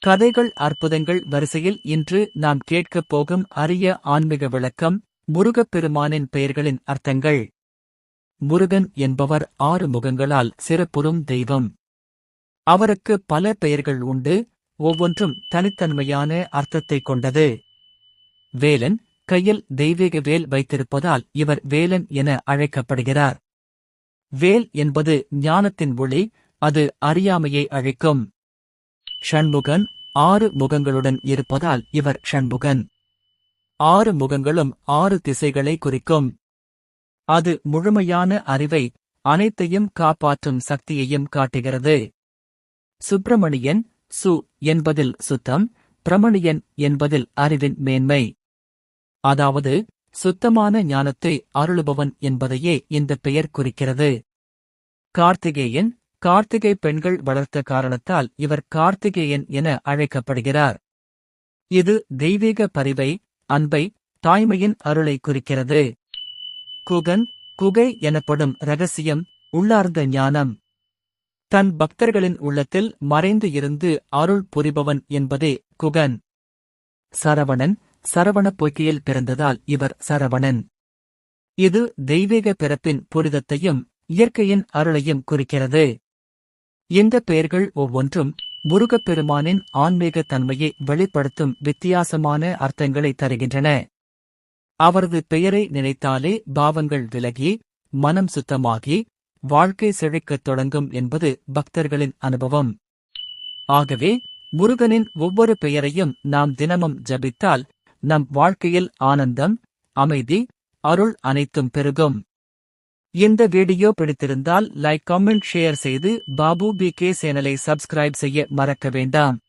கதைகள் அற்புதங்கள் வரிசையில் இன்று நாம் கேட்கப் போகும் அரிய ஆன்மீக விளக்கம் முருகப்பெருமானின் பெயர்களின் அர்த்தங்கள். முருகன் என்பவர் ஆறு முகங்களால் சிறப்புறும் தெய்வம். அவருக்கு பல பெயர்கள் உண்டு ஒவ்வொன்றும் தனித்தன்மையான அர்த்தத்தைக் கொண்டது. வேலன் கையில் தெய்வீக வேல் வைத்திருப்பதால் இவர் வேலன் என அழைக்கப்படுகிறார். வேல் என்பது ஞானத்தின் ஒளி அது அறியாமையை அழிக்கும். ஷண்முகன் ஆறு முகங்களுடன் இருப்பதால் இவர் ஷண்முகன். ஆறு முகங்களும் ஆறு திசைகளை குறிக்கும். அது முழுமையான அறிவை அனைத்தையும் காப்பாற்றும் சக்தியையும் காட்டுகிறது. சுப்பிரமணியன் சு என்பதில் சுத்தம் பிரமணியன் என்பதில் அறிவின் மேன்மை. அதாவது சுத்தமான ஞானத்தை அருளுபவன் என்பதையே இந்த பெயர் குறிக்கிறது. கார்த்திகேயன் கார்த்திகை பெண்கள் வளர்த்த காரணத்தால் இவர் கார்த்திகேயன் என அழைக்கப்படுகிறார். இது தெய்வீக பரிவை அன்பை தாய்மையின் அருளை குறிக்கிறது. குகன் குகை எனப்படும் ரகசியம் உள்ளார்ந்த ஞானம். தன் பக்தர்களின் உள்ளத்தில் மறைந்து இருந்து அருள் புரிபவன் என்பதே குகன். சரவணன் சரவண போக்கியில் பிறந்ததால் இவர் சரவணன். இது தெய்வீக பிறப்பின் புரிதத்தையும் இயற்கையின் அருளையும் குறிக்கிறது. இந்த பெயர்கள் ஒவ்வொன்றும் முருகப்பெருமானின் ஆன்மீக தன்மையை வெளிப்படுத்தும் வித்தியாசமான அர்த்தங்களை தருகின்றன. அவரது பெயரை நினைத்தாலே பாவங்கள் விலகி மனம் சுத்தமாகி வாழ்க்கை செழிக்கத் தொடங்கும் என்பது பக்தர்களின் அனுபவம். ஆகவே முருகனின் ஒவ்வொரு பெயரையும் நாம் தினமும் ஜபித்தால் நம் வாழ்க்கையில் ஆனந்தம் அமைதி அருள் அனைத்தும் பெருகும். இந்த வீடியோ பிடித்திருந்தால் லைக் கமெண்ட் ஷேர் செய்து பாபு பி கே சேனலை சப்ஸ்கிரைப் செய்ய மறக்க வேண்டாம்.